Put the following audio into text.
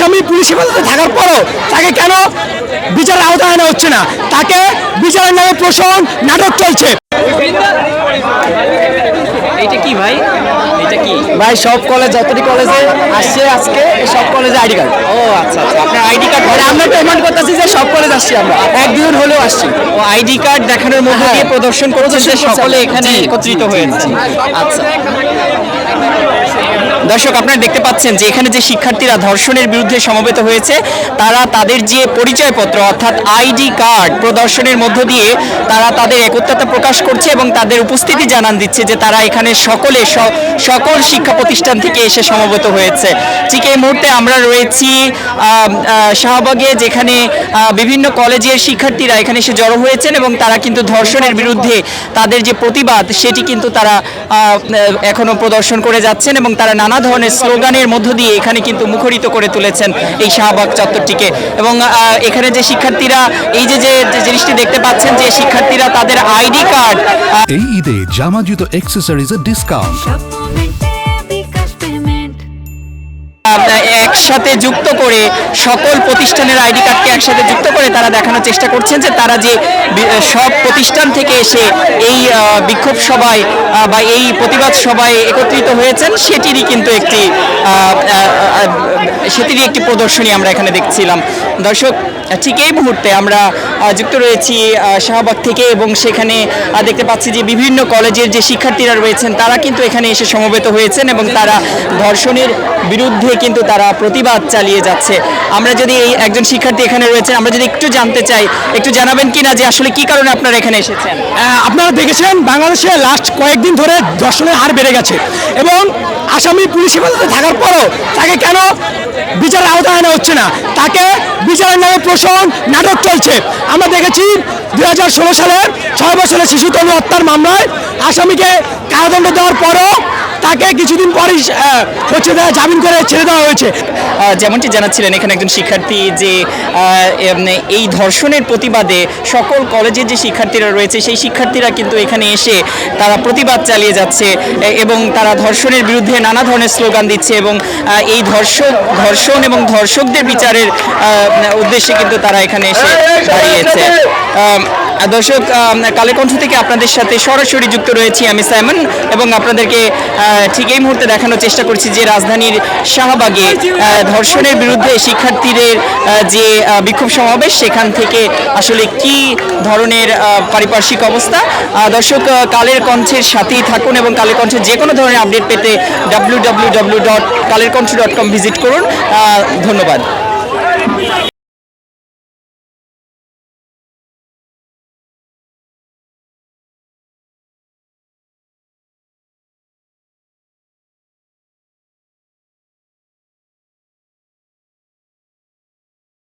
আসামি পুলিশ হেফাজতে থাকার পরও তাকে কেন বিচারের আওতায় আনা হচ্ছে না? তাকে বিচারের নামে প্রশ্ন নাটক চলছে। এটা কি ভাই? এটা কি? ভাই সব কলেজ যতটি কলেজে আসছে আজকে সব কলেজে আইডি কার্ড ও আচ্ছা আচ্ছা। আপনার আইডি কার্ড মানে আমরা পেমেন্ট করতেছি যে সব কলেজ আসছি আমরা। একদিন হলেও আসছি। ও আইডি কার্ড দেখানোর মধ্যে হ্যাঁ। দিয়ে প্রদর্শন করেছে সকলে এখানে একত্রিত হয়েছে। আচ্ছা। দর্শক আপনারা দেখতে পাচ্ছেন যে এখানে যে শিক্ষার্থীরা ধর্ষণের বিরুদ্ধে সমবেত হয়েছে তারা তাদের যে পরিচয়পত্র অর্থাৎ আইডি কার্ড প্রদর্শনের মধ্য দিয়ে তারা তাদের একত্রতা প্রকাশ করছে এবং তাদের উপস্থিতি জানান দিচ্ছে যে তারা এখানে সকলে সকল শিক্ষা প্রতিষ্ঠান থেকে এসে সমবেত হয়েছে। ঠিক এই মুহূর্তে আমরা রয়েছি শাহবাগে যেখানে বিভিন্ন কলেজের শিক্ষার্থীরা এখানে এসে জড়ো হয়েছেন এবং তারা কিন্তু ধর্ষণের বিরুদ্ধে তাদের যে প্রতিবাদ সেটি কিন্তু তারা আহ, এখনও প্রদর্শন করে যাচ্ছেন এবং তারা নানা ধরনের স্লোগানের মধ্য দিয়ে এখানে কিন্তু মুখরিত করে তুলেছেন এই শাহবাগ চত্বরটিকে। এবং আহ, এখানে যে শিক্ষার্থীরা এই যে যে যে জিনিসটি দেখতে পাচ্ছেন যে শিক্ষার্থীরা তাদের আইডি কার্ড এই ঈদে জামা জুতো অ্যাক্সেসরিজের ডিসকাউন্ট একসাথে যুক্ত করে সকল প্রতিষ্ঠানের আইডি কার্ডকে একসাথে যুক্ত করে তারা দেখানোর চেষ্টা করছেন যে তারা যে সব প্রতিষ্ঠান থেকে এসে এই বিক্ষোভ সভায় বা এই প্রতিবাদ সভায় একত্রিত হয়েছেন, সেটিরই কিন্তু একটি সেটিরই একটি প্রদর্শনী আমরা এখানে দেখছিলাম। দর্শক ঠিক এই মুহূর্তে আমরা যুক্ত রয়েছি শাহবাগ থেকে এবং সেখানে দেখতে পাচ্ছি যে বিভিন্ন কলেজের যে শিক্ষার্থীরা রয়েছেন, তারা কিন্তু এখানে এসে সমবেত হয়েছেন এবং তারা ধর্ষণের বিরুদ্ধে কিন্তু তারা প্রতিবাদ চালিয়ে যাচ্ছে। আমরা যদি এই একজন শিক্ষার্থী এখানে রয়েছেন, আমরা যদি একটু জানতে চাই, একটু জানাবেন কি না যে আসলে কি কারণে আপনারা এখানে এসেছেন? আপনারা দেখেছেন বাংলাদেশে লাস্ট কয়েকদিন ধরে ধর্ষণের হার বেড়ে গেছে এবং আসামি পুলিশ হেফাজতে থাকার পরও তাকে কেন বিচারের আওতায় আনা হচ্ছে না? তাকে বিচারের নামে প্রশ্ন নাটক চলছে। আমরা দেখেছি দুই হাজার ষোলো সালে ছয় বছরের শিশু তনু হত্যার মামলায় আসামিকে কারাদণ্ড দেওয়ার পরও তাকে কিছুদিন পরই হচ্ছে দেওয়া জামিন করে ছেড়ে দেওয়া হয়েছে। যেমনটি জানাচ্ছিলেন এখানে একজন শিক্ষার্থী যে এই ধর্ষণের প্রতিবাদে সকল কলেজের যে শিক্ষার্থীরা রয়েছে সেই শিক্ষার্থীরা কিন্তু এখানে এসে তারা প্রতিবাদ চালিয়ে যাচ্ছে এবং তারা ধর্ষণের বিরুদ্ধে নানা ধরনের স্লোগান দিচ্ছে এবং এই ধর্ষক ধর্ষণ এবং ধর্ষকদের বিচারের উদ্দেশ্যে কিন্তু তারা এখানে এসে দাঁড়িয়েছে। দর্শক আম, কালের কণ্ঠ থেকে আপনাদের সাথে সরাসরি যুক্ত রয়েছি আমি সাইমন এবং আপনাদেরকে ঠিক এই মুহূর্তে দেখানোর চেষ্টা করছি যে রাজধানীর শাহবাগে ধর্ষণের বিরুদ্ধে শিক্ষার্থীদের যে বিক্ষোভ সমাবেশ সেখান থেকে আসলে কি ধরনের পারিপার্শ্বিক অবস্থা? দর্শক কালের কণ্ঠের সাথেই থাকুন এবং কালের কণ্ঠের যে কোনো ধরনের আপডেট পেতে W W W dot Kaler Kantho dot com visit করুন। ধন্যবাদ।